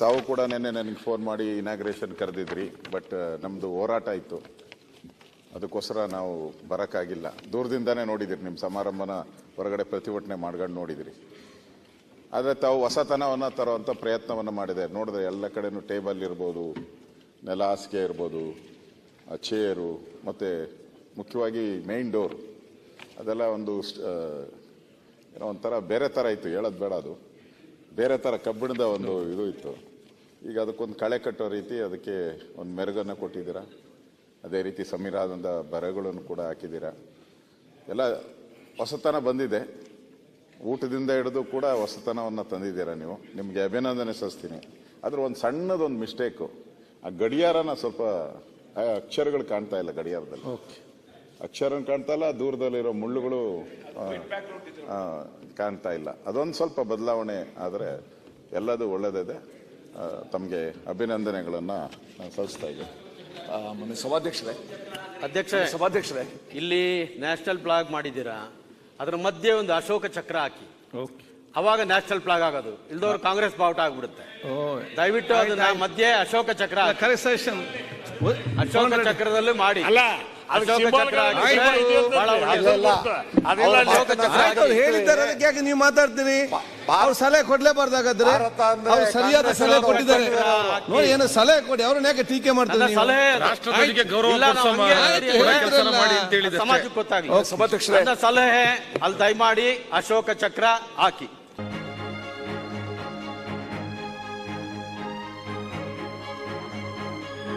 ತಾವು ಕೂಡ ನಿನ್ನೆ ನನಗೆ ಫೋನ್ ಮಾಡಿ ಇನಾಗ್ರೇಷನ್ ಕರೆದಿದ್ರಿ ಬಟ್ ನಮ್ಮದು ಹೋರಾಟ ಇತ್ತು. ಅದಕ್ಕೋಸ್ಕರ ನಾವು ಬರೋಕ್ಕಾಗಿಲ್ಲ. ದೂರದಿಂದನೇ ನೋಡಿದಿರಿ ನಿಮ್ಮ ಸಮಾರಂಭನ ಹೊರಗಡೆ ಪ್ರತಿಭಟನೆ ಮಾಡ್ಕೊಂಡು ನೋಡಿದಿರಿ. ಆದರೆ ತಾವು ಹೊಸತನವನ್ನು ತರುವಂಥ ಪ್ರಯತ್ನವನ್ನು ಮಾಡಿದೆ. ನೋಡಿದ್ರೆ ಎಲ್ಲ ಕಡೆನೂ ಟೇಬಲ್ ಇರ್ಬೋದು, ನೆಲ ಹಾಸಿಗೆ ಇರ್ಬೋದು ಚೇರು ಮತ್ತು ಮುಖ್ಯವಾಗಿ ಮೇನ್ ಡೋರ್ ಅದೆಲ್ಲ ಒಂದು ಏನೋ ಒಂಥರ ಬೇರೆ ಥರ ಇತ್ತು. ಹೇಳೋದು ಬೇಡ ಅದು. ಬೇರೆ ಥರ ಕಬ್ಬಿಣದ ಒಂದು ಇದು ಇತ್ತು. ಈಗ ಅದಕ್ಕೊಂದು ಕಳೆ ಕಟ್ಟೋ ರೀತಿ ಅದಕ್ಕೆ ಒಂದು ಮೆರುಗನ್ನು ಕೊಟ್ಟಿದ್ದೀರಾ. ಅದೇ ರೀತಿ ಸಮೀರಾದಂಥ ಬರೆಗಳನ್ನು ಕೂಡ ಹಾಕಿದ್ದೀರಾ. ಎಲ್ಲ ಹೊಸತನ ಬಂದಿದೆ. ಊಟದಿಂದ ಹಿಡಿದು ಕೂಡ ಹೊಸತನವನ್ನು ತಂದಿದ್ದೀರಾ ನೀವು. ನಿಮಗೆ ಅಭಿನಂದನೆ ಸಲ್ಲಿಸ್ತೀನಿ. ಆದರೆ ಒಂದು ಸಣ್ಣದೊಂದು ಮಿಸ್ಟೇಕು ಆ ಗಡಿಯಾರನ ಸ್ವಲ್ಪ ಅಕ್ಷರಗಳು ಕಾಣ್ತಾ ಇಲ್ಲ ಗಡಿಯಾರದಲ್ಲಿ. ಅಕ್ಷರ ಕಾಣ್ತಾ ಇಲ್ಲ ದೂರದಲ್ಲಿರೋ ಮುಳ್ಳುಗಳು ಕಾಣ್ತಾ ಇಲ್ಲ. ಅದೊಂದು ಸ್ವಲ್ಪ ಬದಲಾವಣೆ ಆದರೆ ಎಲ್ಲದೂ ಒಳ್ಳೆಯದಿದೆ ತಮಗೆ ಅಭಿನಂದನೆಗಳನ್ನು ನಾನು ಸಲ್ಲಿಸ್ತಾ ಇದ್ದೀನಿ. ಮೊನ್ನೆ ಸಭಾಧ್ಯಕ್ಷರೇ ಅಧ್ಯಕ್ಷ ಸಭಾಧ್ಯಕ್ಷರೇ. ಇಲ್ಲಿ ನ್ಯಾಷನಲ್ ಫ್ಲಾಗ್ ಮಾಡಿದ್ದೀರಾ? ಅದರ ಮಧ್ಯೆ ಒಂದು ಅಶೋಕ ಚಕ್ರ ಹಾಕಿ. ಅವಾಗ ನ್ಯಾಷನಲ್ ಫ್ಲಾಗ್ ಆಗೋದು. ಇಲ್ದವ್ರು ಕಾಂಗ್ರೆಸ್ ಬಾವುಟ ಆಗ್ಬಿಡುತ್ತೆ. ದಯವಿಟ್ಟು ಅದನ್ನ ಮಧ್ಯೆ ಅಶೋಕ ಚಕ್ರ. ಕರೆಸೇಷನ್ ಅಶೋಕ ಚಕ್ರದಲ್ಲೂ ಮಾಡಿ. ಅಲ್ಲ ಹೇಳಿದ್ದಾರೆ ಅದಕ್ಕೆ ಯಾಕೆ ನೀವು ಮಾತಾಡ್ತೀರಿ? ಅವ್ರು ಸಲಹೆ ಕೊಡ್ಲೇಬಾರ್ದಾಗಾದ್ರೆ ಅವ್ರು ಸರಿಯಾದ ಸಲಹೆ ಕೊಟ್ಟಿದ್ದಾರೆ. ನೋಡಿ ಏನು ಸಲಹೆ ಕೊಡಿ ಅವ್ರನ್ನ ಯಾಕೆ ಟೀಕೆ ಮಾಡ್ತಾರೆ. ಸಮಾಜಕ್ಕೆ ಗೊತ್ತಾಗ್ಲಿ ಸಭಾಧ್ಯಕ್ಷರೇ. ನನ್ನ ಸಲಹೆ ಅಲ್ಲಿ ದಯಮಾಡಿ ಅಶೋಕ ಚಕ್ರ ಹಾಕಿ.